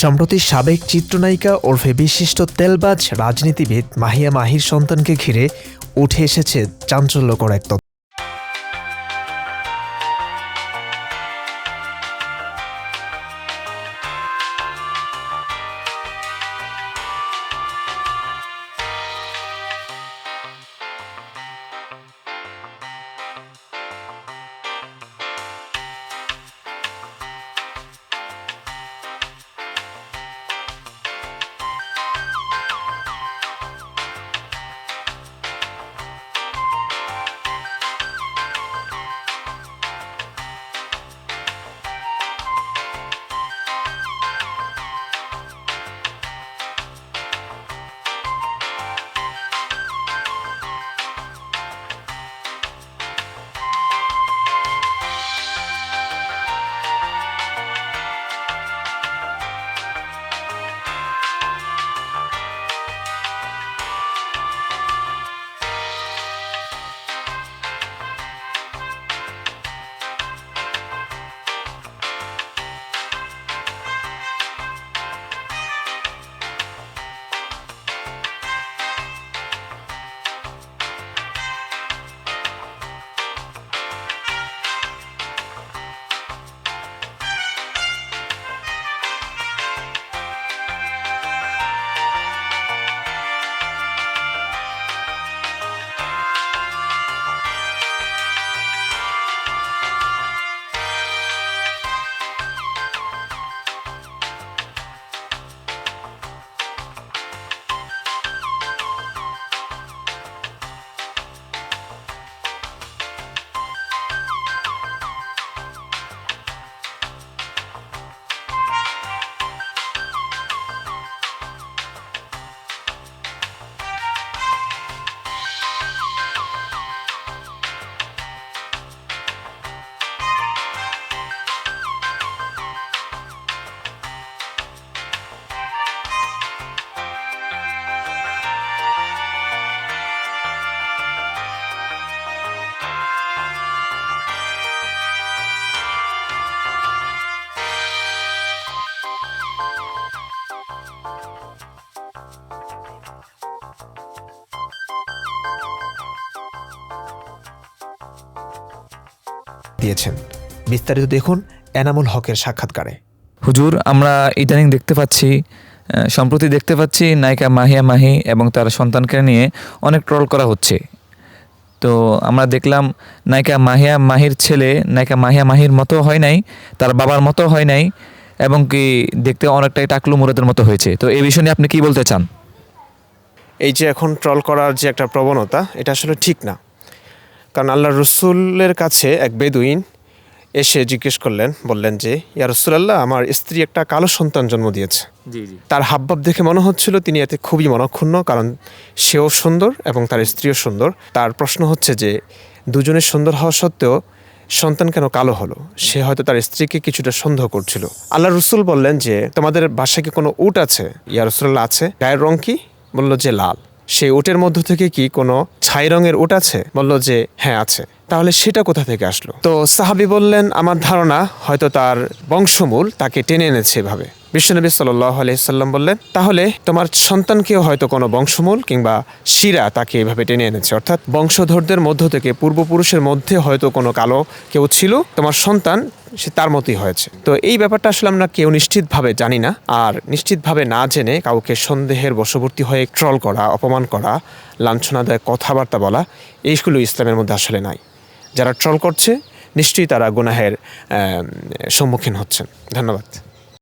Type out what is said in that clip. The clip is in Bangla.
সম্প্রতি সাবেক চিত্রনায়িকা ওরফে বিশিষ্ট তেলবাজ রাজনীতিবিদ মাহিয়া মাহির সন্তানকে ঘিরে উঠে এসেছে চাঞ্চল্যকর এক দিয়েছেন। বিস্তারিত দেখুন এনামুল হকের সাক্ষাৎকারে। হুজুর আমরা ইদানিং দেখতে পাচ্ছি সম্প্রতি দেখতে পাচ্ছি নায়িকা মাহিয়া মাহি এবং তার সন্তানকে নিয়ে অনেক ট্রল করা হচ্ছে। তো আমরা দেখলাম নায়িকা মাহিয়া মাহির ছেলে নায়িকা মাহিয়া মাহির মতো হয় নাই তার বাবার মতো হয় নাই এবং কি দেখতে অনেকটাই টাকলু মুরাদের মতো হয়েছে। তো এই বিষয় নিয়ে আপনি কি বলতে চান? এই যে এখন ট্রল করার যে একটা প্রবণতা এটা আসলে ঠিক না। কারণ আল্লাহ রসুলের কাছে এক বেদুইন এসে জিজ্ঞেস করলেন বললেন যে ইয়া রসুলাল্লাহ আমার স্ত্রী একটা কালো সন্তান জন্ম দিয়েছে। তার হাবভাব দেখে মনে হচ্ছিল তিনি এতে খুবই মনক্ষুণ্ণ কারণ সেও সুন্দর এবং তার স্ত্রীও সুন্দর। তার প্রশ্ন হচ্ছে যে দুজনের সুন্দর হওয়া সত্ত্বেও সন্তান কেন কালো হলো? সে হয়তো তার স্ত্রীকে কিছুটা সন্দেহ করছিল। আল্লাহ রসুল বললেন যে তোমাদের বাসায় কি কোনো উট আছে? ইয়া রসুল্লাহ আছে। গায়ের রং কি? বলল যে লাল। সেই ওটের মধ্য থেকে কি কোনো ছাই রঙের উট আছে? বলল যে হ্যাঁ আছে। তাহলে সেটা কোথা থেকে আসলো? তো সাহাবি বললেন, আমার ধারণা হয়তো তার বংশমূল তাকে টেনে এনেছে এভাবে। বিশ্বনবী সাল্লাহ আলাইসাল্লাম বললেন, তাহলে তোমার সন্তানকেও হয়তো কোনো বংশমূল কিংবা শিরা তাকে এভাবে টেনে এনেছে। অর্থাৎ বংশধরদের মধ্য থেকে পূর্বপুরুষের মধ্যে হয়তো কোনো কালো কেউ ছিল, তোমার সন্তান সে তার মতোই হয়েছে। তো এই ব্যাপারটা আসলে আমরা কেউ নিশ্চিতভাবে জানি না। আর নিশ্চিতভাবে না জেনে কাউকে সন্দেহের বশবর্তী হয়ে ট্রল করা, অপমান করা, লাঞ্ছনাদায়ক কথাবার্তা বলা, এইগুলো ইসলামের মধ্যে আসলে নাই। যারা ট্রল করছে, নিশ্চয়ই তারা গুনাহের সম্মুখীন হচ্ছেন। ধন্যবাদ।